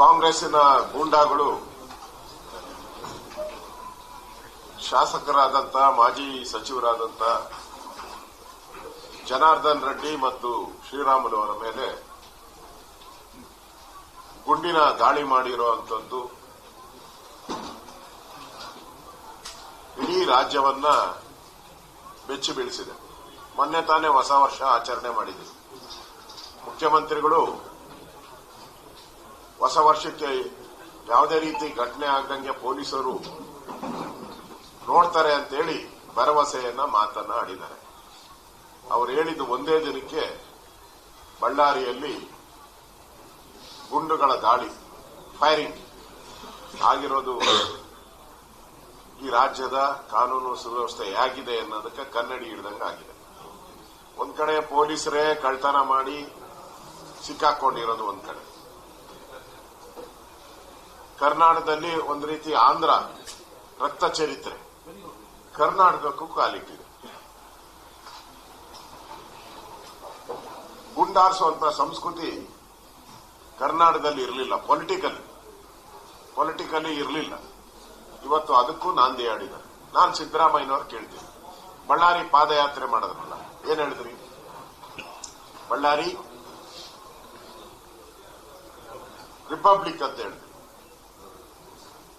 ಕಾಂಗ್ರೆಸ್ಸಿನ ಗೂಂಡಾಗಳು ಶಾಸಕರಾದಂತ, ಮಾಜಿ ಸಚಿವರಾದಂತ ಜನಾರ್ದನ್ ರೆಡ್ಡಿ ಮತ್ತು ಶ್ರೀರಾಮುಲು ಅವರ ಮೇಲೆ ಗುಂಡಿನ ದಾಳಿ ಮಾಡಿರುವಂತದ್ದು ಇಡೀ ರಾಜ್ಯವನ್ನ ಬೆಚ್ಚಿ ಬೀಳಿಸಿದೆ. ಮೊನ್ನೆ ತಾನೇ ಹೊಸ ವರ್ಷ ಆಚರಣೆ ಮಾಡಿದೆ ಮುಖ್ಯಮಂತ್ರಿಗಳು ಹೊಸ ವರ್ಷಕ್ಕೆ ಯಾವುದೇ ರೀತಿ ಘಟನೆ ಆಗದಂಗೆ ಪೊಲೀಸರು ನೋಡ್ತಾರೆ ಅಂತೇಳಿ ಭರವಸೆಯನ್ನ ಮಾತನ್ನ ಆಡಿದ್ದಾರೆ. ಅವರು ಹೇಳಿದ್ದು ಒಂದೇ ದಿನಕ್ಕೆ ಬಳ್ಳಾರಿಯಲ್ಲಿ ಗುಂಡುಗಳ ದಾಳಿ ಫೈರಿಂಗ್ ಆಗಿರೋದು ಈ ರಾಜ್ಯದ ಕಾನೂನು ಸುವ್ಯವಸ್ಥೆ ಹೇಗಿದೆ ಅನ್ನೋದಕ್ಕೆ ಕನ್ನಡಿ ಹಿಡಿದಂಗೆ ಆಗಿದೆ. ಒಂದ್ ಕಡೆ ಪೊಲೀಸರೇ ಕಳ್ತನ ಮಾಡಿ ಸಿಕ್ಕಾಕೊಂಡಿರೋದು ಒಂದ್ ಕಡೆ. ಕರ್ನಾಟಕದಲ್ಲಿ ಒಂದು ರೀತಿ ಆಂಧ್ರ ರಕ್ತ ಚರಿತ್ರೆ. ಕರ್ನಾಟಕಕ್ಕೂ ಕಾಲಿಟ್ಟಿದೆ. ಗುಂಡಾರಿಸುವಂತ ಸಂಸ್ಕೃತಿ ಕರ್ನಾಟಕದಲ್ಲಿ ಇರಲಿಲ್ಲ. ಪೊಲಿಟಿಕಲ್ ಪೊಲಿಟಿಕಲಿ ಇರಲಿಲ್ಲ. ಇವತ್ತು ಅದಕ್ಕೂ ನಾಂದಿ ಆಡಿದ್ದಾರೆ ನಾನು ಸಿದ್ದರಾಮಯ್ಯನವ್ರು ಕೇಳ್ತೀನಿ. ಬಳ್ಳಾರಿ ಪಾದಯಾತ್ರೆ ಮಾಡಿದ್ರಲ್ಲ, ಏನ್ ಹೇಳಿದ್ರಿ? ಬಳ್ಳಾರಿ ರಿಪಬ್ಲಿಕ್ ಅಂತ ಹೇಳಿದ್ರಿ.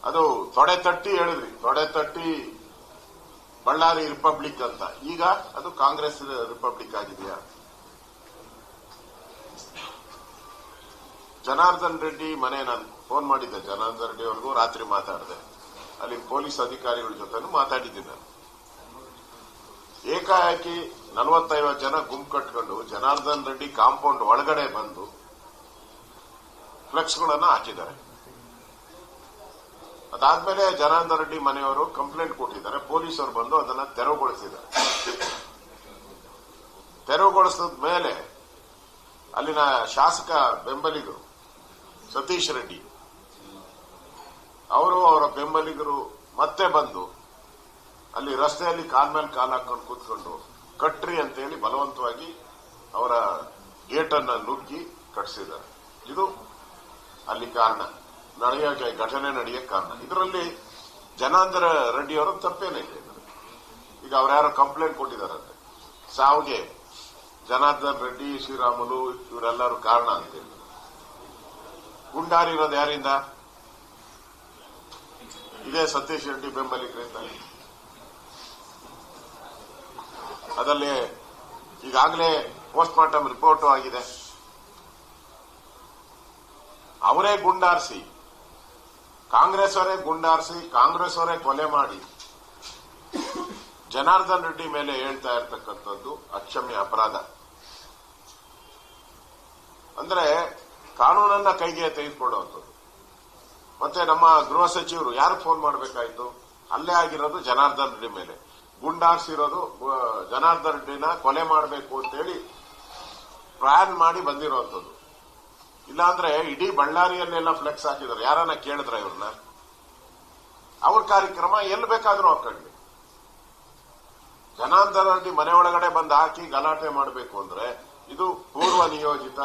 ಅದು ತೊಡೆ ತಟ್ಟಿ ಹೇಳಿದ್ರಿ, ತೊಡೆ ತಟ್ಟಿ ಬಳ್ಳಾರಿ ರಿಪಬ್ಲಿಕ್ ಅಂತ. ಈಗ ಅದು ಕಾಂಗ್ರೆಸ್ ರಿಪಬ್ಲಿಕ್ ಆಗಿದೆಯಾ? ಜನಾರ್ದನ್ ರೆಡ್ಡಿ ಮನೆ ನಾನು ಫೋನ್ ಮಾಡಿದ್ದೆ, ಜನಾರ್ದನ್ ರೆಡ್ಡಿ ಅವ್ರಿಗೂ ರಾತ್ರಿ ಮಾತಾಡಿದೆ. ಅಲ್ಲಿ ಪೊಲೀಸ್ ಅಧಿಕಾರಿಗಳ ಜೊತೆನೂ ಮಾತಾಡಿದ್ದೆ ನಾನು. ಏಕಾಏಕಿ ನಲವತ್ತೈವತ್ತು ಜನ ಗುಂಪು ಕಟ್ಕೊಂಡು ಜನಾರ್ದನ್ ರೆಡ್ಡಿ ಕಾಂಪೌಂಡ್ ಒಳಗಡೆ ಬಂದು ಫ್ಲೆಕ್ಸ್ಗಳನ್ನು ಹಾಕಿದ್ದಾರೆ. ಅದಾದ್ಮೇಲೆ ಜನಾರ್ದನ ರೆಡ್ಡಿ ಮನೆಯವರು ಕಂಪ್ಲೇಂಟ್ ಕೊಟ್ಟಿದ್ದಾರೆ. ಪೊಲೀಸರು ಬಂದು ಅದನ್ನ ತೆರವುಗೊಳಿಸಿದ್ದಾರೆ. ತೆರವುಗೊಳಿಸಿದ ಮೇಲೆ ಅಲ್ಲಿನ ಶಾಸಕ ಬೆಂಬಲಿಗರು ಸತೀಶ್ ರೆಡ್ಡಿ ಅವರು ಅವರ ಬೆಂಬಲಿಗರು ಮತ್ತೆ ಬಂದು ಅಲ್ಲಿ ರಸ್ತೆಯಲ್ಲಿ ಕಾಲ್ ಮೇಲೆ ಕಾಲ್ ಹಾಕೊಂಡು ಕೂತ್ಕೊಂಡು ಕಟ್ರಿ ಅಂತೇಳಿ ಬಲವಂತವಾಗಿ ಅವರ ಗೇಟನ್ನು ನುಗ್ಗಿ ಕಟ್ಟಿಸಿದ್ದಾರೆ ಇದು ಅಲ್ಲಿ ಕಾರಣ. ನಡೆಯೋಕೆ ಘಟನೆ ನಡೆಯಕ್ಕೆ ಕಾರಣ. ಇದರಲ್ಲಿ ಜನಾಂದರ ರೆಡ್ಡಿ ಅವರ ತಪ್ಪೇನಿಲ್ಲ. ಈಗ ಅವ್ರ್ಯಾರೋ ಕಂಪ್ಲೇಂಟ್ ಕೊಟ್ಟಿದ್ದಾರಂತೆ. ಸಾವಿಗೆ ಜನಾರ್ದನ್ ರೆಡ್ಡಿ, ಶ್ರೀರಾಮುಲು ಇವರೆಲ್ಲರೂ ಕಾರಣ ಅಂತೇಳಿ ಗುಂಡಾರಿರೋದು ಯಾರಿಂದ? ಇದೇ ಸತೀಶ್ ರೆಡ್ಡಿ ಬೆಂಬಲಿಗರಿಂದ ಅದರಲ್ಲಿ ಈಗಾಗಲೇ ಪೋಸ್ಟ್ ಮಾರ್ಟಮ್ ರಿಪೋರ್ಟ್ ಆಗಿದೆ. ಅವರೇ ಗುಂಡಾರಿಸಿ. ಕಾಂಗ್ರೆಸ್ ಅವರೇ ಗುಂಡಾರಿಸಿ ಕಾಂಗ್ರೆಸ್ ಅವರೇ ಕೊಲೆ ಮಾಡಿ. ಜನಾರ್ದನ್ ರೆಡ್ಡಿ ಮೇಲೆ ಹೇಳ್ತಾ ಇರತಕ್ಕಂಥದ್ದು ಅಕ್ಷಮ್ಯ ಅಪರಾಧ. ಅಂದ್ರೆ ಕಾನೂನನ್ನ ಕೈಗೆ ತೆಗೆದುಕೊಳ್ಳುವಂಥದ್ದು. ಮತ್ತೆ ನಮ್ಮ ಗೃಹ ಸಚಿವರು ಯಾರು ಫೋನ್ ಮಾಡಬೇಕಾಯಿತು? ಅಲ್ಲೇ ಆಗಿರೋದು ಜನಾರ್ದನ್ ರೆಡ್ಡಿ ಮೇಲೆ. ಗುಂಡಾರ್ಸಿರೋದು ಜನಾರ್ದನ್ ರೆಡ್ಡಿನ ಕೊಲೆ ಮಾಡಬೇಕು ಅಂತೇಳಿ ಪ್ಲಾನ್ ಮಾಡಿ ಬಂದಿರುವಂಥದ್ದು ಇಲ್ಲಾಂದ್ರೆ ಇಡೀ ಬಳ್ಳಾರಿಯಲ್ಲೆಲ್ಲ ಫ್ಲೆಕ್ಸ್ ಹಾಕಿದ್ರು ಯಾರನ್ನ ಕೇಳಿದ್ರ ಇವ್ರನ್ನ? ಅವ್ರ ಕಾರ್ಯಕ್ರಮ ಎಲ್ಲಿ ಬೇಕಾದ್ರೂ ಹಾಕೊಳ್ಳಿ. ಜನಾಂತರಲ್ಲಿ ಮನೆ ಒಳಗಡೆ ಬಂದು ಹಾಕಿ ಗಲಾಟೆ ಮಾಡಬೇಕು ಅಂದ್ರೆ ಇದು ಪೂರ್ವ ನಿಯೋಜಿತ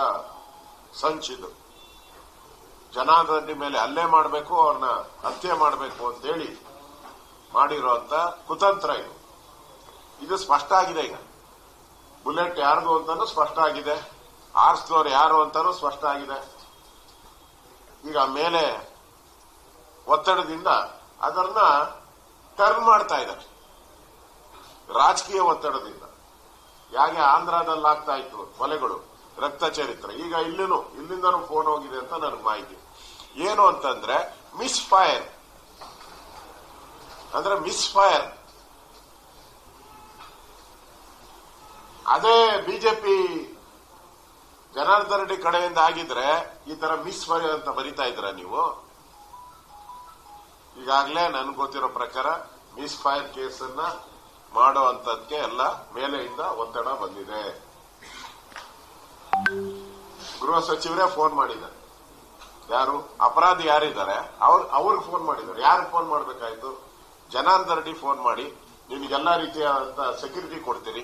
ಸಂಚಿದು ಜನಾಂತರಡ್ಡಿ ರೆಡ್ಡಿ ಮೇಲೆ ಹಲ್ಲೆ ಮಾಡಬೇಕು, ಅವ್ರನ್ನ ಹತ್ಯೆ ಮಾಡಬೇಕು ಅಂತೇಳಿ ಮಾಡಿರುವಂತ ಕುತಂತ್ರ ಇದು. ಇದು ಸ್ಪಷ್ಟ ಆಗಿದೆ ಈಗ. ಬುಲೆಟ್ ಯಾರ್ದು ಅಂತಾನು ಸ್ಪಷ್ಟ ಆಗಿದೆ. ಆರ್ಸ್ದವ್ರು ಯಾರು ಅಂತಾನೂ ಸ್ಪಷ್ಟ ಆಗಿದೆ. ಈಗ ಮೇಲೆ ಒತ್ತಡದಿಂದ ಅದನ್ನ ಟರ್ನ್ ಮಾಡ್ತಾ ಇದ್ದಾರೆ. ರಾಜಕೀಯ ಒತ್ತಡದಿಂದ. ಯಾಕೆ ಆಂಧ್ರದಲ್ಲಿ ಆಗ್ತಾ ಇತ್ತು ಕೊಲೆಗಳು, ರಕ್ತ ಚರಿತ್ರೆ. ಈಗ ಇಲ್ಲಿನೂ, ಇಲ್ಲಿಂದನೂ ಫೋನ್ ಹೋಗಿದೆ ಅಂತ ನನಗೆ ಮಾಹಿತಿ. ಏನು ಅಂತಂದ್ರೆ ಮಿಸ್ ಫೈರ್ ಅಂದ್ರೆ ಮಿಸ್ ಫೈರ್ ಅದೇ ಬಿಜೆಪಿ ಜನಾರ್ದನ್ ರೆಡ್ಡಿ ಕಡೆಯಿಂದ ಆಗಿದ್ರೆ ಈ ತರ ಮಿಸ್ ಅಂತ ಬರಿತಾ ಇದ್ರ ನೀವು? ಈಗಾಗಲೇ ನನ್ಗೆ ಗೊತ್ತಿರೋ ಪ್ರಕಾರ ಮಿಸ್ ಫೈರ್ ಕೇಸನ್ನ ಮಾಡೋ ಅಂತದ್ಕೆ ಎಲ್ಲ ಮೇಲೆಯಿಂದ ಒತ್ತಡ ಬಂದಿದೆ. ಗೃಹ ಸಚಿವರೇ ಫೋನ್ ಮಾಡಿದ್ದಾರೆ. ಯಾರು? ಅಪರಾಧಿ ಯಾರಿದ್ದಾರೆ? ಅವ್ರು, ಅವ್ರಿಗೆ ಫೋನ್ ಮಾಡಿದ್ದಾರೆ. ಯಾರು ಫೋನ್ ಮಾಡಬೇಕಾಯ್ತು? ಜನಾರ್ದನ್ ರೆಡ್ಡಿ ಫೋನ್ ಮಾಡಿ, ನಿಮಗೆಲ್ಲ ರೀತಿಯಾದಂತಹ ಸೆಕ್ಯೂರಿಟಿ ಕೊಡ್ತೀರಿ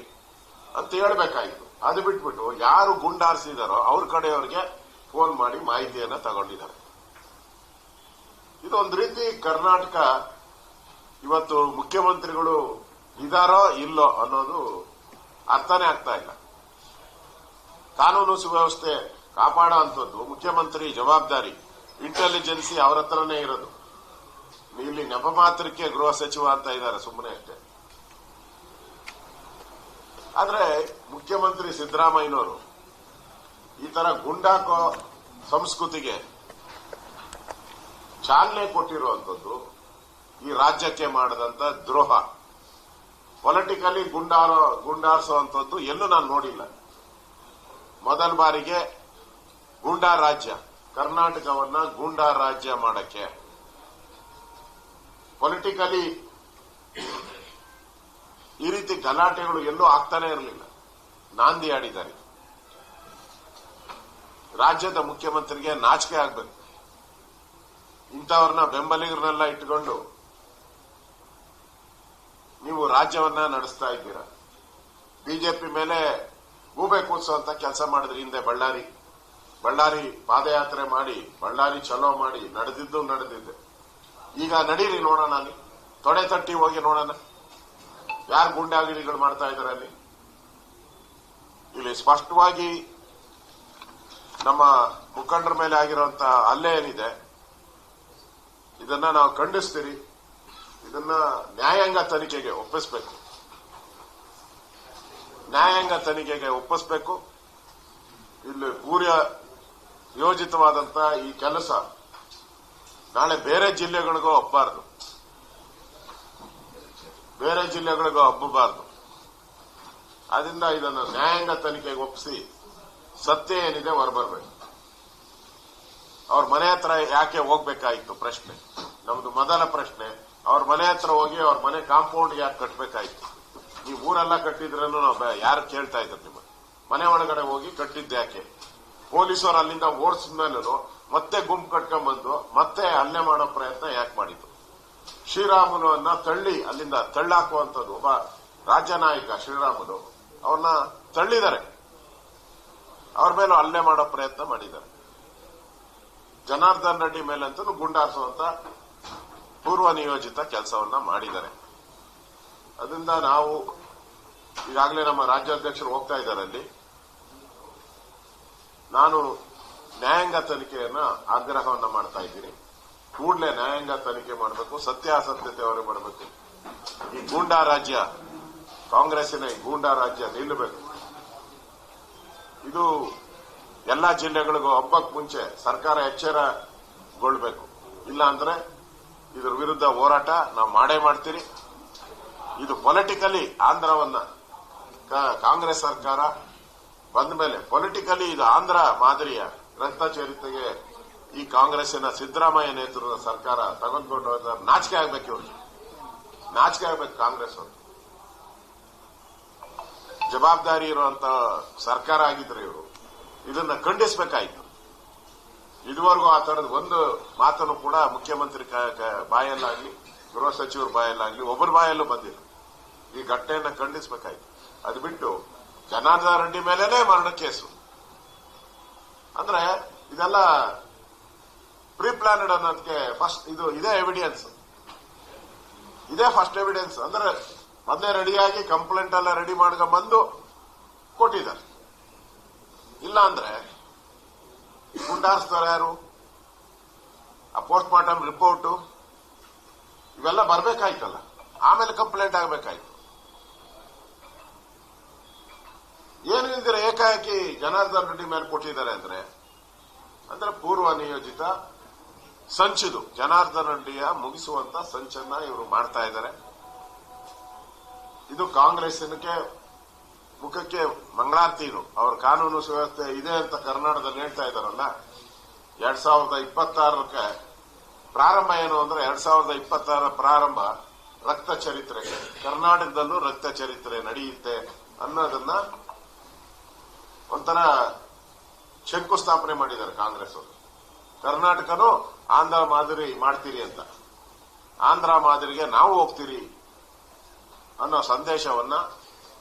ಅಂತ ಹೇಳಬೇಕಾಯಿತು. ಅದು ಬಿಟ್ಬಿಟ್ಟು ಯಾರು ಗುಂಡಾರಿಸಿದಾರೋ ಅವ್ರ ಕಡೆಯವ್ರಿಗೆ ಫೋನ್ ಮಾಡಿ ಮಾಹಿತಿಯನ್ನ ತಗೊಂಡಿದ್ದಾರೆ. ಇದೊಂದು ರೀತಿ ಕರ್ನಾಟಕ ಇವತ್ತು ಮುಖ್ಯಮಂತ್ರಿಗಳು ಇದಾರೋ ಇಲ್ಲೋ ಅನ್ನೋದು ಅರ್ಥನೇ ಆಗ್ತಾ ಇಲ್ಲ. ಕಾನೂನು ಸುವ್ಯವಸ್ಥೆ ಕಾಪಾಡೋ ಅಂಥದ್ದು ಮುಖ್ಯಮಂತ್ರಿ ಜವಾಬ್ದಾರಿ ಇಂಟೆಲಿಜೆನ್ಸಿ ಅವ್ರ ಹತ್ರನೇ ಇರೋದು. ಇಲ್ಲಿ ನೆಪ ಮಾತ್ರಕ್ಕೆ ಗೃಹ ಸಚಿವ ಅಂತ ಇದ್ದಾರೆ ಸುಮ್ಮನೆ ಅಷ್ಟೇ. ಆದ್ರೆ ಮುಖ್ಯಮಂತ್ರಿ ಸಿದ್ದರಾಮಯ್ಯನವರು ಈ ತರ ಗುಂಡಾಕೋ ಸಂಸ್ಕೃತಿಗೆ ಚಾಲನೆ ಕೊಟ್ಟಿರುವಂತದ್ದು ಈ ರಾಜ್ಯಕ್ಕೆ ಮಾಡಿದಂತ ದ್ರೋಹ. ಪೊಲಿಟಿಕಲಿ ಗುಂಡಾರೋ ಗುಂಡಾರಿಸುವಂತದ್ದು ಎಲ್ಲೂ ನಾನು ನೋಡಿಲ್ಲ. ಮೊದಲ ಬಾರಿಗೆ ಗೂಂಡಾ ರಾಜ್ಯ ಕರ್ನಾಟಕವನ್ನ ಗೂಂಡಾ ರಾಜ್ಯ ಮಾಡಕ್ಕೆ. ಪೊಲಿಟಿಕಲಿ ಈ ರೀತಿ ಗಲಾಟೆಗಳು ಎಲ್ಲೂ ಆಗ್ತಾನೆ ಇರಲಿಲ್ಲ. ನಾಂದಿ ಆಡಿದ್ದಾರೆ. ರಾಜ್ಯದ ಮುಖ್ಯಮಂತ್ರಿಗೆ ನಾಚಿಕೆ ಆಗ್ಬೇಕು. ಇಂಥವ್ರನ್ನ ಬೆಂಬಲಿಗರನ್ನೆಲ್ಲ ಇಟ್ಕೊಂಡು ನೀವು ರಾಜ್ಯವನ್ನ ನಡೆಸ್ತಾ ಇದ್ದೀರಾ? ಬಿಜೆಪಿ ಮೇಲೆ ಗೂಬೆ ಕೂರಿಸುವಂತ ಕೆಲಸ ಮಾಡಿದ್ರಿ ಹಿಂದೆ ಬಳ್ಳಾರಿ. ಬಳ್ಳಾರಿ ಪಾದಯಾತ್ರೆ ಮಾಡಿ, ಬಳ್ಳಾರಿ ಚಲೋ ಮಾಡಿ, ನಡೆದಿದ್ದು ನಡೆದಿದ್ದೆ ಈಗ ನಡೀರಿ ನೋಡೋಣ ತೊಡೆ ತಟ್ಟಿ ಹೋಗಿ ನೋಡೋಣ. ಯಾರು ಗುಂಡಾಗಿರಿಗಳು ಮಾಡ್ತಾ ಇದ್ದಾರೆ ಅಲ್ಲಿ? ಇಲ್ಲಿ ಸ್ಪಷ್ಟವಾಗಿ ನಮ್ಮ ಮುಖಂಡರ ಮೇಲೆ ಆಗಿರುವಂತಹ ಹಲ್ಲೆ ಏನಿದೆ, ಇದನ್ನ ನಾವು ಖಂಡಿಸ್ತೀರಿ. ಇದನ್ನ ನ್ಯಾಯಾಂಗ ತನಿಖೆಗೆ ಒಪ್ಪಿಸಬೇಕು. ನ್ಯಾಯಾಂಗ ತನಿಖೆಗೆ ಒಪ್ಪಿಸಬೇಕು. ಇಲ್ಲಿ ಪೂರ್ಯ ಯೋಜಿತವಾದಂತಹ ಈ ಕೆಲಸ ನಾಳೆ ಬೇರೆ ಜಿಲ್ಲೆಗಳಿಗೂ ಹಬ್ಬಾರ್ದು ಬೇರೆ ಜಿಲ್ಲೆಗಳಿಗೂ ಹಬ್ಬಬಾರದು. ಆದ್ರಿಂದ ಇದನ್ನು ನ್ಯಾಯಾಂಗ ತನಿಖೆಗೆ ಒಪ್ಪಿಸಿ ಸತ್ಯ ಏನಿದೆ ಹೊರಬರಬೇಕು. ಅವ್ರ ಮನೆ ಹತ್ರ ಯಾಕೆ ಹೋಗ್ಬೇಕಾಯಿತು ಪ್ರಶ್ನೆ. ನಮ್ದು ಮೊದಲ ಪ್ರಶ್ನೆ, ಅವ್ರ ಮನೆ ಹತ್ರ ಹೋಗಿ ಅವ್ರ ಮನೆ ಕಾಂಪೌಂಡ್ ಯಾಕೆ ಕಟ್ಟಬೇಕಾಯ್ತು ಈ ಊರೆಲ್ಲ ಕಟ್ಟಿದ್ರೂ ನಾವು ಯಾರು ಕೇಳ್ತಾ ಇದ್ರು ನಿಮ್ಮ ಮನೆ ಒಳಗಡೆ ಹೋಗಿ ಕಟ್ಟಿದ್ದೆ ಯಾಕೆ? ಪೊಲೀಸರು ಅಲ್ಲಿಂದ ಓಡಿಸಿದ ಮೇಲೂ ಮತ್ತೆ ಗುಂಪು ಕಟ್ಕೊಂಡ್ಬಂದು ಮತ್ತೆ ಹಲ್ಲೆ ಮಾಡೋ ಪ್ರಯತ್ನ ಯಾಕೆ ಮಾಡಿದ್ದು? ಶ್ರೀರಾಮುಲನ್ನ ತಳ್ಳಿ, ಅಲ್ಲಿಂದ ತಳ್ಳಾಕುವಂಥದ್ದು ಒಬ್ಬ ರಾಜ್ಯ ನಾಯಕ ಶ್ರೀರಾಮುಲು, ಅವ್ರನ್ನ ತಳ್ಳಿದ್ದಾರೆ. ಅವ್ರ ಮೇಲೂ ಹಲ್ಲೆ ಮಾಡೋ ಪ್ರಯತ್ನ ಮಾಡಿದ್ದಾರೆ. ಜನಾರ್ದನ್ ರೆಡ್ಡಿ ಮೇಲಂತೂ ಗುಂಡಾರಿಸುವಂತ ಪೂರ್ವ ನಿಯೋಜಿತ ಕೆಲಸವನ್ನ ಮಾಡಿದ್ದಾರೆ. ಅದರಿಂದ ನಾವು ಈಗಾಗಲೇ ನಮ್ಮ ರಾಜ್ಯಾಧ್ಯಕ್ಷರು ಹೋಗ್ತಾ ಇದ್ದಾರೆ ಅಲ್ಲಿ. ನಾನು ನ್ಯಾಯಾಂಗ ತನಿಖೆಯನ್ನ ಆಗ್ರಹವನ್ನ ಮಾಡ್ತಾ ಇದ್ದೀನಿ. ಕೂಡಲೇ ನ್ಯಾಯಾಂಗ ತನಿಖೆ ಮಾಡಬೇಕು, ಸತ್ಯಾಸತ್ಯತೆ ಅವರೇ ಮಾಡಬೇಕು. ಈ ಗೂಂಡಾ ರಾಜ್ಯ, ಕಾಂಗ್ರೆಸ್ಸಿನ ಈ ಗೂಂಡಾ ರಾಜ್ಯ ನಿಲ್ಲಬೇಕು ಇದು ಎಲ್ಲಾ ಜಿಲ್ಲೆಗಳಿಗೂ ಹಬ್ಬಕ್ಕೆ ಮುಂಚೆ ಸರ್ಕಾರ ಎಚ್ಚರಗೊಳ್ಬೇಕು. ಇಲ್ಲ ಅಂದ್ರೆ ಇದರ ವಿರುದ್ಧ ಹೋರಾಟ ನಾವು ಮಾಡೇ ಮಾಡ್ತೀರಿ. ಇದು ಪೊಲಿಟಿಕಲಿ ಆಂಧ್ರವನ್ನ ಕಾಂಗ್ರೆಸ್ ಸರ್ಕಾರ ಬಂದ ಮೇಲೆ ಪೊಲಿಟಿಕಲಿ ಇದು ಆಂಧ್ರ ಮಾದರಿಯ ಗ್ರಂಥ ಚರಿತ್ರೆಗೆ ಈ ಕಾಂಗ್ರೆಸ್ಸಿನ ಸಿದ್ದರಾಮಯ್ಯ ನೇತೃತ್ವದ ಸರ್ಕಾರ ತಗೊಂಡ್ಕೊಂಡು ನಾಚಿಕೆ ಆಗ್ಬೇಕು ಇವ್ರಿಗೆ. ನಾಚಿಕೆ ಆಗ್ಬೇಕು ಕಾಂಗ್ರೆಸ್ ಅವರು. ಜವಾಬ್ದಾರಿ ಇರುವಂತ ಸರ್ಕಾರ ಆಗಿದ್ರು ಇವರು. ಇದನ್ನ ಖಂಡಿಸಬೇಕಾಯಿತು. ಇದುವರೆಗೂ ಆ ತರದ ಒಂದು ಮಾತನ್ನು ಕೂಡ ಮುಖ್ಯಮಂತ್ರಿ ಬಾಯಲ್ಲಾಗ್ಲಿ, ಗೃಹ ಸಚಿವರ ಬಾಯಲ್ಲಾಗ್ಲಿ, ಒಬ್ಬರ ಬಾಯಲ್ಲೂ ಬಂದಿಲ್ಲ. ಈ ಘಟನೆಯನ್ನ ಖಂಡಿಸಬೇಕಾಯಿತು. ಅದು ಬಿಟ್ಟು ಜನಾರ್ದನ ರೆಡ್ಡಿ ಮೇಲೇನೆ ಮರಣ ಕೇಸು. ಅಂದ್ರೆ ಇದೆಲ್ಲ ಪ್ರೀ ಪ್ಲಾನೆಡ್ ಅನ್ನೋದಕ್ಕೆ ಫಸ್ಟ್ ಇದು ಇದೇ ಎವಿಡೆನ್ಸ್ ಇದೇ ಫಸ್ಟ್ ಎವಿಡೆನ್ಸ್ ಅಂದ್ರೆ ಮೊದಲೇ ರೆಡಿಯಾಗಿ ಕಂಪ್ಲೇಂಟ್ ಎಲ್ಲ ರೆಡಿ ಮಾಡ್ಕೊಂಡ್ ಬಂದು ಕೊಟ್ಟಿದ್ದಾರೆ. ಇಲ್ಲ ಅಂದ್ರೆ ಗುಂಡಾರಿಸ್ತಾರೆ ಯಾರು? ಆ ಪೋಸ್ಟ್ ಮಾರ್ಟಮ್ ರಿಪೋರ್ಟ್ ಇವೆಲ್ಲ ಬರಬೇಕಾಯ್ತಲ್ಲ. ಆಮೇಲೆ ಕಂಪ್ಲೇಂಟ್ ಆಗಬೇಕಾಯ್ತು. ಏನು ಇಲ್ದಿರ ಏಕಾಏಕಿ ಜನಾರ್ದನ್ ರೆಡ್ಡಿ ಮೇಲೆ ಕೊಟ್ಟಿದ್ದಾರೆ ಅಂದ್ರೆ ಅಂದ್ರೆ ಪೂರ್ವ ನಿಯೋಜಿತ ಸಂಚಿದು. ಜನಾರ್ದನ್ ರೆಡ್ಡಿಯ ಮುಗಿಸುವಂತ ಸಂಚನ್ನ ಇವರು ಮಾಡ್ತಾ ಇದ್ದಾರೆ. ಇದು ಕಾಂಗ್ರೆಸ್ಸಿನಕ್ಕೆ ಮುಖಕ್ಕೆ ಮಂಗಳಾರ್ತಿ ಇದು. ಅವ್ರ ಕಾನೂನು ಸುವ್ಯವಸ್ಥೆ ಇದೆ ಅಂತ ಕರ್ನಾಟಕದಲ್ಲಿ ಹೇಳ್ತಾ ಇದ್ದಾರಲ್ಲ, ಎರಡ್ ಸಾವಿರದ ಇಪ್ಪತ್ತಾರಕ್ಕೆ ಪ್ರಾರಂಭ ಏನು ಅಂದ್ರೆ ಎರಡ್ ಸಾವಿರದ ಇಪ್ಪತ್ತಾರ ಪ್ರಾರಂಭ ರಕ್ತ ಚರಿತ್ರೆ. ಕರ್ನಾಟಕದಲ್ಲೂ ರಕ್ತ ಚರಿತ್ರೆ ನಡೆಯುತ್ತೆ ಅನ್ನೋದನ್ನ ಒಂಥರ ಶಂಕುಸ್ಥಾಪನೆ ಮಾಡಿದ್ದಾರೆ ಕಾಂಗ್ರೆಸ್ ಅವರು ಕರ್ನಾಟಕನೂ ಆಂಧ್ರ ಮಾದರಿ ಮಾಡ್ತೀರಿ ಅಂತ. ಆಂಧ್ರ ಮಾದರಿಗೆ ನಾವು ಹೋಗ್ತೀರಿ ಅನ್ನೋ ಸಂದೇಶವನ್ನ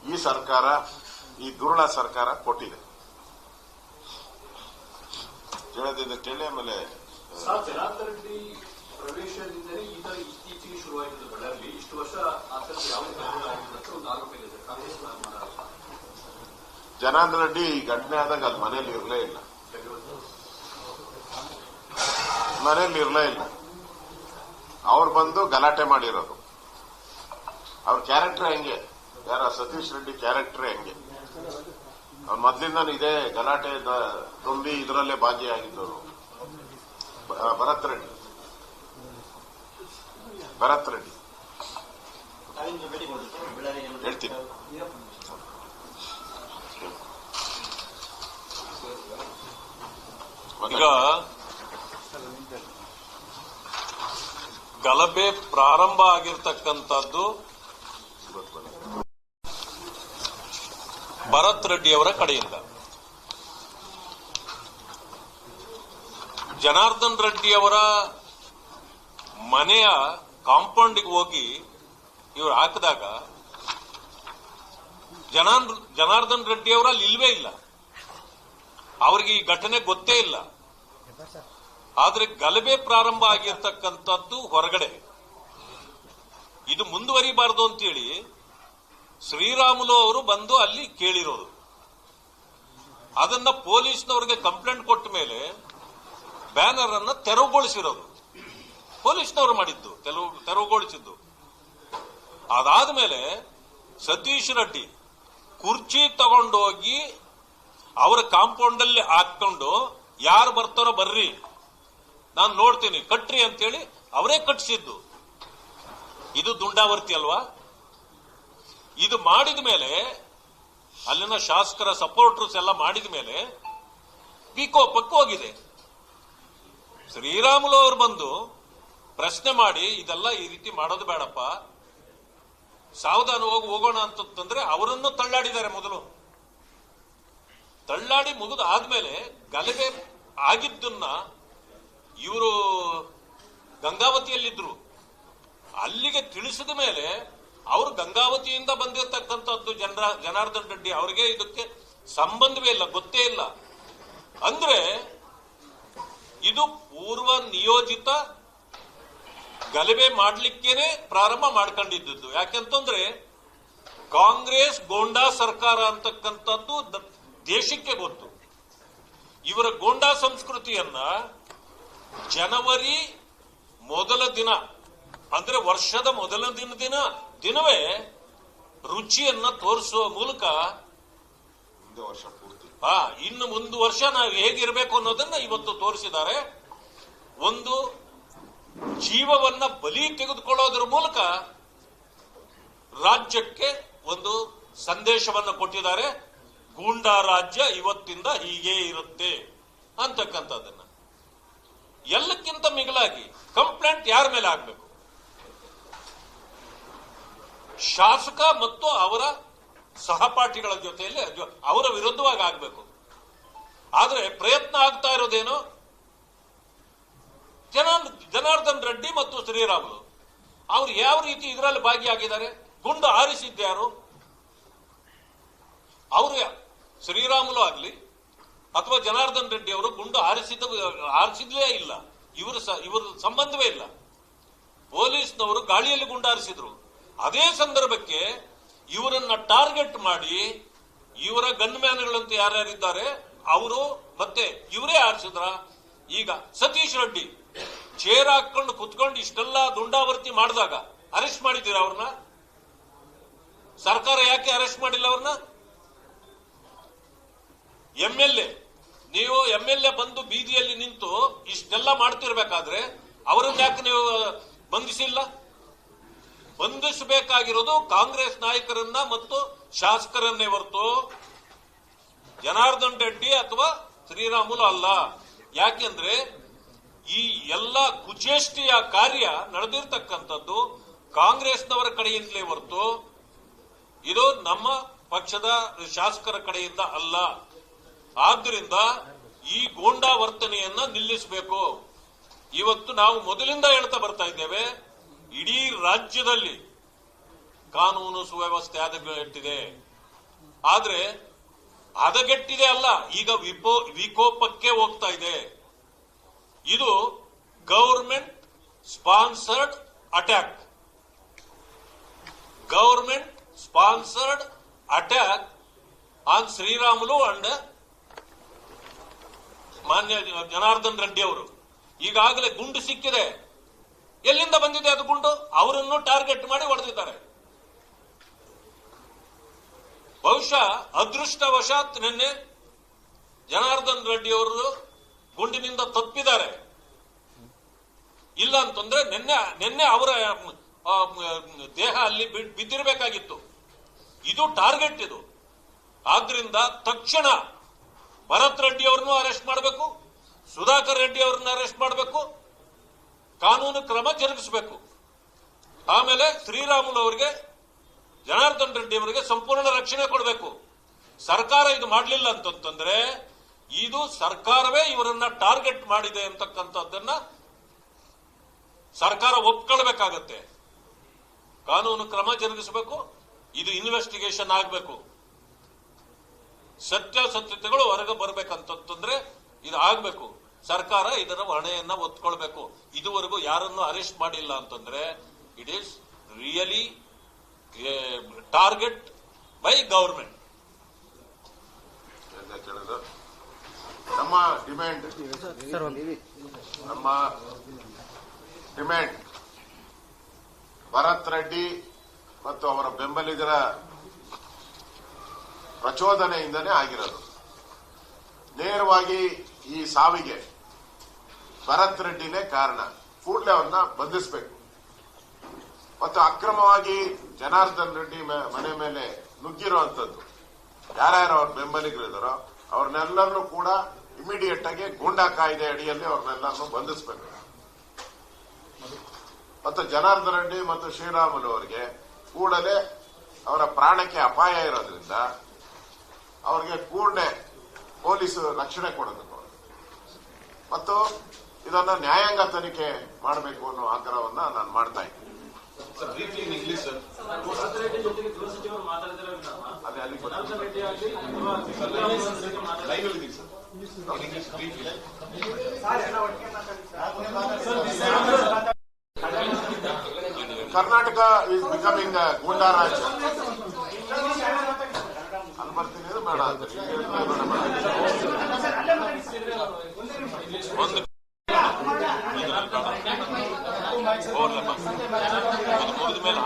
ಈ ಸರ್ಕಾರ ಈ ದುರುಳ ಸರ್ಕಾರ ಕೊಟ್ಟಿದೆ. ಕೇಳದಿಂದ ಕೇಳಿ ಆಮೇಲೆ ಜನಾರ್ದನ ಜನಾರ್ದನ್ ರೆಡ್ಡಿ ಪ್ರವೇಶದಿಂದಲೇ ಈ ತರ ಇತ್ತೀಚೆಗೆ ಶುರುವಾಯಿತು ಬಳ್ಳಾರಿಯಲ್ಲಿ ಇಷ್ಟು ವರ್ಷ ಅಂತ ಒಂದು ಆರೋಪ ಇದೆ ಸರ್. ಕಾಂಗ್ರೆಸ್ ಮಾಡೋ ಆರೋಪ. ಜನಾರ್ದನ್ ರೆಡ್ಡಿ ಈ ಘಟನೆ ಆದಾಗ ಅಲ್ಲಿ ಮನೆಯಲ್ಲಿ ಇರಲೇ ಇಲ್ಲ. ಮನೇಲಿ ನಿರ್ಣಯ ಇಲ್ಲ. ಅವ್ರು ಬಂದು ಗಲಾಟೆ ಮಾಡಿರೋದು. ಅವ್ರ ಕ್ಯಾರೆಕ್ಟರ್ ಹೆಂಗೆ? ಯಾರ ಸತೀಶ್ ರೆಡ್ಡಿ ಕ್ಯಾರೆಕ್ಟರ್ ಹೆಂಗೆ? ಅವ್ರು ಮೊದ್ಲಿಂದ ಇದೇ ಗಲಾಟೆ ತುಂಬಿ ಇದರಲ್ಲೇ ಭಾಗಿಯಾಗಿದ್ದವರು. ಭರತ್ ರೆಡ್ಡಿ. ಭರತ್ ರೆಡ್ಡಿ. ಹೇಳ್ತೀನಿ. ಈಗ ಗಲಭೆ ಪ್ರಾರಂಭ ಆಗಿರ್ತಕ್ಕಂಥದ್ದು ಭರತ್ ರೆಡ್ಡಿಯವರ ಕಡೆಯಿಂದ. ಜನಾರ್ದನ್ ರೆಡ್ಡಿಯವರ ಮನೆಯ ಕಾಂಪೌಂಡ್ಗೆ ಹೋಗಿ ಇವರು ಹಾಕಿದಾಗ ಜನಾರ್ದ, ಜನಾರ್ದನ್ ಅಲ್ಲಿ ಇಲ್ವೇ ಇಲ್ಲ. ಅವರಿಗೆ ಈ ಘಟನೆ ಗೊತ್ತೇ ಇಲ್ಲ. ಆದ್ರೆ ಗಲಭೆ ಪ್ರಾರಂಭ ಆಗಿರ್ತಕ್ಕಂಥದ್ದು ಹೊರಗಡೆ. ಇದು ಮುಂದುವರಿಬಾರದು ಅಂತೇಳಿ ಶ್ರೀರಾಮುಲು ಅವರು ಬಂದು ಅಲ್ಲಿ ಕೇಳಿರೋದು ಅದನ್ನ ಪೊಲೀಸ್ನವ್ರಿಗೆ ಕಂಪ್ಲೇಂಟ್ ಕೊಟ್ಟ ಮೇಲೆ ಬ್ಯಾನರ್ ಅನ್ನ ತೆರವುಗೊಳಿಸಿರೋದು ಪೊಲೀಸ್ನವರು ಮಾಡಿದ್ದು ತೆರವುಗೊಳಿಸಿದ್ದು. ಅದಾದ ಮೇಲೆ ಸತೀಶ್ ರೆಡ್ಡಿ ಕುರ್ಚಿ ತಗೊಂಡೋಗಿ ಅವರ ಕಾಂಪೌಂಡ್ ಅಲ್ಲಿ ಹಾಕೊಂಡು ಯಾರು ಬರ್ತಾರೋ ಬರ್ರಿ. ನಾನು ನೋಡ್ತೀನಿ. ಕಟ್ರಿ ಅಂತೇಳಿ ಅವರೇ ಕಟ್ಟಿಸಿದ್ದು ಇದು ದುಂಡಾವರ್ತಿ ಅಲ್ವಾ? ಇದು ಮಾಡಿದ ಮೇಲೆ, ಅಲ್ಲಿನ ಶಾಸಕರ ಸಪೋರ್ಟರ್ಸ್ ಎಲ್ಲ ಮಾಡಿದ ಮೇಲೆ ಪಕ್ಕ ಹೋಗಿದೆ. ಶ್ರೀರಾಮುಲು ಅವರು ಬಂದು ಪ್ರಶ್ನೆ ಮಾಡಿ, ಇದೆಲ್ಲ ಈ ರೀತಿ ಮಾಡೋದು ಬೇಡಪ್ಪ. ಸಾವಧಾನವಾಗಿ ಹೋಗೋಣ ಅಂತಂದ್ರೆ ಅವರನ್ನು ತಳ್ಳಾಡಿದ್ದಾರೆ ಮೊದಲು. ತಳ್ಳಾಡಿ ಮುಗಿದು ಆದ್ಮೇಲೆ ಗಲಭೆ ಆಗಿದ್ದನ್ನ ಇವರು ಗಂಗಾವತಿಯಲ್ಲಿದ್ರು. ಅಲ್ಲಿಗೆ ತಿಳಿಸಿದ ಮೇಲೆ ಅವರು ಗಂಗಾವತಿಯಿಂದ ಬಂದಿರತಕ್ಕಂಥದ್ದು ಜನರ, ಜನಾರ್ದನ್ ರೆಡ್ಡಿ ಅವರಿಗೆ ಇದಕ್ಕೆ ಸಂಬಂಧವೇ ಇಲ್ಲ, ಗೊತ್ತೇ ಇಲ್ಲ. ಅಂದ್ರೆ ಇದು ಪೂರ್ವ ನಿಯೋಜಿತ ಗಲಭೆ ಮಾಡಲಿಕ್ಕೇನೆ ಪ್ರಾರಂಭ ಮಾಡ್ಕೊಂಡಿದ್ದದ್ದು. ಯಾಕೆಂತಂದ್ರೆ ಕಾಂಗ್ರೆಸ್ ಗೋಂಡಾ ಸರ್ಕಾರ ಅಂತಕ್ಕಂಥದ್ದು ದೇಶಕ್ಕೆ ಗೊತ್ತು. ಇವರ ಗೋಂಡಾ ಸಂಸ್ಕೃತಿಯನ್ನ ಜನವರಿ ಮೊದಲ ದಿನ ಅಂದ್ರೆ ವರ್ಷದ ಮೊದಲ ದಿನ ದಿನ ದಿನವೇ ರುಚಿಯನ್ನ ತೋರಿಸುವ ಮೂಲಕ ವರ್ಷ ಪೂರ್ತಿ. ಆ ಇನ್ನು ಒಂದು ವರ್ಷ ನಾವು ಹೇಗಿರಬೇಕು ಅನ್ನೋದನ್ನ ಇವತ್ತು ತೋರಿಸಿದ್ದಾರೆ. ಒಂದು ಜೀವವನ್ನ ಬಲಿ ತೆಗೆದುಕೊಳ್ಳೋದ್ರ ಮೂಲಕ ರಾಜ್ಯಕ್ಕೆ ಒಂದು ಸಂದೇಶವನ್ನ ಕೊಟ್ಟಿದ್ದಾರೆ. ಗೂಂಡಾ ರಾಜ್ಯ ಇವತ್ತಿಂದ ಹೀಗೆ ಇರುತ್ತೆ ಅಂತಕ್ಕಂಥದ್ದನ್ನ. ಎಲ್ಲಕ್ಕಿಂತ ಮಿಗಿಲಾಗಿ ಕಂಪ್ಲೇಂಟ್ ಯಾರ ಮೇಲೆ ಆಗಬೇಕು? ಶಾಸಕ ಮತ್ತು ಅವರ ಸಹಪಾಠಿಗಳ ಜೊತೆಯಲ್ಲಿ ಅವರ ವಿರುದ್ಧವಾಗಿ ಆಗಬೇಕು. ಆದರೆ ಪ್ರಯತ್ನ ಆಗ್ತಾ ಇರೋದೇನು? ಜನ ಜನಾರ್ದನ್ ರೆಡ್ಡಿ ಮತ್ತು ಶ್ರೀರಾಮುಲು. ಅವರು ಯಾವ ರೀತಿ ಇದರಲ್ಲಿ ಭಾಗಿಯಾಗಿದ್ದಾರೆ? ಗುಂಡು ಹಾರಿಸಿದ್ಯಾರು ಅವರು ಶ್ರೀರಾಮುಲು ಆಗ್ಲಿ ಅಥವಾ ಜನಾರ್ದನ್ ರೆಡ್ಡಿ ಅವರು ಗುಂಡು ಹಾರಿಸಿದ ಹಾರಿಸಿದ್ಲೇ ಇಲ್ಲ. ಇವರು ಇವರ ಸಂಬಂಧವೇ ಇಲ್ಲ. ಪೊಲೀಸ್ನವರು ಗಾಳಿಯಲ್ಲಿ ಗುಂಡು ಹಾರಿಸಿದ್ರು ಅದೇ ಸಂದರ್ಭಕ್ಕೆ ಇವರನ್ನ ಟಾರ್ಗೆಟ್ ಮಾಡಿ ಇವರ ಗನ್ ಮ್ಯಾನ್ಗಳಂತ ಯಾರ್ಯಾರಿದ್ದಾರೆ, ಅವರು ಮತ್ತೆ ಇವರೇ ಆರಿಸಿದ್ರ. ಈಗ ಸತೀಶ್ ರೆಡ್ಡಿ ಚೇರ್ ಹಾಕೊಂಡು ಕುತ್ಕೊಂಡು ಇಷ್ಟೆಲ್ಲ ದುಂಡಾವರ್ತಿ ಮಾಡಿದಾಗ ಅರೆಸ್ಟ್ ಮಾಡಿದ್ದೀರಾ ಅವ್ರನ್ನ? ಸರ್ಕಾರ ಯಾಕೆ ಅರೆಸ್ಟ್ ಮಾಡಿಲ್ಲ ಅವ್ರನ್ನ? ಎಂ ಎಲ್ ಎ ನೀವು ಎಂ ಎಲ್ ಎ ಬಂದು ಬೀದಿಯಲ್ಲಿ ನಿಂತು ಇಷ್ಟೆಲ್ಲ ಮಾಡ್ತಿರ್ಬೇಕಾದ್ರೆ ಅವರನ್ನ ಯಾಕೆ ನೀವು ಬಂಧಿಸಿಲ್ಲ? ಬಂಧಿಸಬೇಕಾಗಿರೋದು ಕಾಂಗ್ರೆಸ್ ನಾಯಕರನ್ನ ಮತ್ತು ಶಾಸಕರನ್ನೇ ಹೊರತು ಜನಾರ್ದನ್ ರೆಡ್ಡಿ ಅಥವಾ ಶ್ರೀರಾಮುಲು ಅಲ್ಲ. ಯಾಕೆಂದ್ರೆ ಈ ಎಲ್ಲ ಕುಚೇಷ್ಟಿಯ ಕಾರ್ಯ ನಡೆದಿರ್ತಕ್ಕಂಥದ್ದು ಕಾಂಗ್ರೆಸ್ನವರ ಕಡೆಯಿಂದಲೇ ಹೊರತು ಇದು ನಮ್ಮ ಪಕ್ಷದ ಶಾಸಕರ ಕಡೆಯಿಂದ ಅಲ್ಲ. ಆದ್ದರಿಂದ ಈ ಗೂಂಡಾ ವರ್ತನೆಯನ್ನ ನಿಲ್ಲಿಸಬೇಕು. ಇವತ್ತು ನಾವು ಮೊದಲಿಂದ ಹೇಳ್ತಾ ಬರ್ತಾ ಇದ್ದೇವೆ, ಇಡೀ ರಾಜ್ಯದಲ್ಲಿ ಕಾನೂನು ಸುವ್ಯವಸ್ಥೆ ಹದಗೆಟ್ಟಿದೆ ಆದ್ರೆ ಹದಗೆಟ್ಟಿದೆ ಅಲ್ಲ, ಈಗ ವಿಪೋ, ವಿಕೋಪಕ್ಕೆ ಹೋಗ್ತಾ ಇದೆ. ಇದು government sponsored attack. Government sponsored attack on Sriramulu and ಮಾನ್ಯ ಜನಾರ್ದನ್ ರೆಡ್ಡಿ ಅವರು, ಈಗಾಗಲೇ ಗುಂಡು ಸಿಕ್ಕಿದೆ. ಎಲ್ಲಿಂದ ಬಂದಿದೆ ಅದು ಗುಂಡು? ಅವರನ್ನು ಟಾರ್ಗೆಟ್ ಮಾಡಿ ಹೊಡೆದಿದ್ದಾರೆ. ಬಹುಶಃ ಅದೃಷ್ಟವಶಾತ್ ನಿನ್ನೆ ಜನಾರ್ದನ್ ರೆಡ್ಡಿ ಅವರು ಗುಂಡಿನಿಂದ ತಪ್ಪಿದ್ದಾರೆ. ಇಲ್ಲ ಅಂತಂದ್ರೆ ನಿನ್ನೆ ನಿನ್ನೆ ಅವರ ದೇಹ ಅಲ್ಲಿ ಬಿದ್ದಿರಬೇಕಾಗಿತ್ತು. ಇದು ಟಾರ್ಗೆಟ್ ಇದು. ಆದ್ರಿಂದ ತಕ್ಷಣ ಭರತ್ ರೆಡ್ಡಿ ಅವರನ್ನು ಅರೆಸ್ಟ್ ಮಾಡಬೇಕು, ಸುಧಾಕರ್ ರೆಡ್ಡಿ ಅವರನ್ನು ಅರೆಸ್ಟ್ ಮಾಡಬೇಕು, ಕಾನೂನು ಕ್ರಮ ಜರುಗಿಸಬೇಕು. ಆಮೇಲೆ ಶ್ರೀರಾಮುಲು ಅವರಿಗೆ, ಜನಾರ್ದನ್ ರೆಡ್ಡಿ ಅವರಿಗೆ ಸಂಪೂರ್ಣ ರಕ್ಷಣೆ ಕೊಡಬೇಕು. ಸರ್ಕಾರ ಇದು ಮಾಡಲಿಲ್ಲ ಅಂತಂತಂದ್ರೆ, ಇದು ಸರ್ಕಾರವೇ ಇವರನ್ನ ಟಾರ್ಗೆಟ್ ಮಾಡಿದೆ ಅಂತಕ್ಕಂಥದ್ದನ್ನ ಸರ್ಕಾರ ಒಪ್ಕೊಳ್ಬೇಕಾಗತ್ತೆ. ಕಾನೂನು ಕ್ರಮ ಜರುಗಿಸಬೇಕು, ಇದು ಇನ್ವೆಸ್ಟಿಗೇಷನ್ ಆಗಬೇಕು. ಸತ್ಯಾಸತ್ಯತೆಗಳು ಹೊರಗೆ ಬರ್ಬೇಕಂತಂದ್ರೆ ಇದು ಆಗ್ಬೇಕು ಸರ್ಕಾರ ಇದರ ಹೊಣೆಯನ್ನ ಒತ್ಕೊಳ್ಬೇಕು ಇದುವರೆಗೂ ಯಾರನ್ನು ಅರೆಸ್ಟ್ ಮಾಡಿಲ್ಲ ಅಂತಂದ್ರೆ it is really target by government ನಮ್ಮ ಡಿಮ್ಯಾಂಡ್ ನಮ್ಮ ಡಿಮ್ಯಾಂಡ್ ಭರತ್ ರೆಡ್ಡಿ ಮತ್ತು ಅವರ ಬೆಂಬಲಿಗರ ಪ್ರಚೋದನೆಯಿಂದನೇ ಆಗಿರೋದು. ನೇರವಾಗಿ ಈ ಸಾವಿಗೆ ಭರತ್ ರೆಡ್ಡಿನೇ ಕಾರಣ. ಕೂಡಲೇ ಅವನ್ನ ಬಂಧಿಸಬೇಕು. ಮತ್ತು ಅಕ್ರಮವಾಗಿ ಜನಾರ್ದನ್ ರೆಡ್ಡಿ ಮನೆ ಮೇಲೆ ನುಗ್ಗಿರುವಂಥದ್ದು ಯಾರ್ಯಾರು ಅವ್ರ ಬೆಂಬಲಿಗರಿದ್ದಾರೋ ಅವ್ರನ್ನೆಲ್ಲರನ್ನೂ ಕೂಡ ಇಮಿಡಿಯೇಟ್ ಆಗಿ ಗೂಂಡಾ ಕಾಯ್ದೆ ಅಡಿಯಲ್ಲಿ ಅವ್ರನ್ನೆಲ್ಲರನ್ನು ಬಂಧಿಸಬೇಕು. ಮತ್ತು ಜನಾರ್ದನ್ ರೆಡ್ಡಿ ಮತ್ತು ಶ್ರೀರಾಮುಲು ಅವರಿಗೆ ಕೂಡಲೇ ಅವರ ಪ್ರಾಣಕ್ಕೆ ಅಪಾಯ ಇರೋದ್ರಿಂದ ಅವರಿಗೆ ಕೂಡಲೇ ಪೊಲೀಸ್ ರಕ್ಷಣೆ ಕೊಡಬೇಕು. ಮತ್ತು ಇದನ್ನ ನ್ಯಾಯಾಂಗ ತನಿಖೆ ಮಾಡಬೇಕು ಅನ್ನೋ ಆಗ್ರಹವನ್ನ ನಾನು ಮಾಡ್ತಾ ಇದ್ದೀನಿ. ಕರ್ನಾಟಕ ಇಸ್ ಬಿಕಮಿಂಗ್ ಗೂಂಡಾ ರಾಜ್ಯ ಒಂದು. ಮೇಲೆ.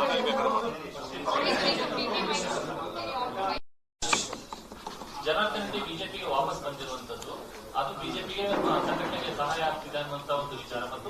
ಬಿಜೆಪಿಗೆ ವಾಪಸ್ ಬಂದಿರುವಂತದ್ದು ಅದು ಬಿಜೆಪಿಗೆ ಸಂಘಟನೆಗೆ ಸಹಾಯ ಆಗ್ತಿದೆ ಅನ್ನುವಂತ ಒಂದು ವಿಚಾರ ಮತ್ತು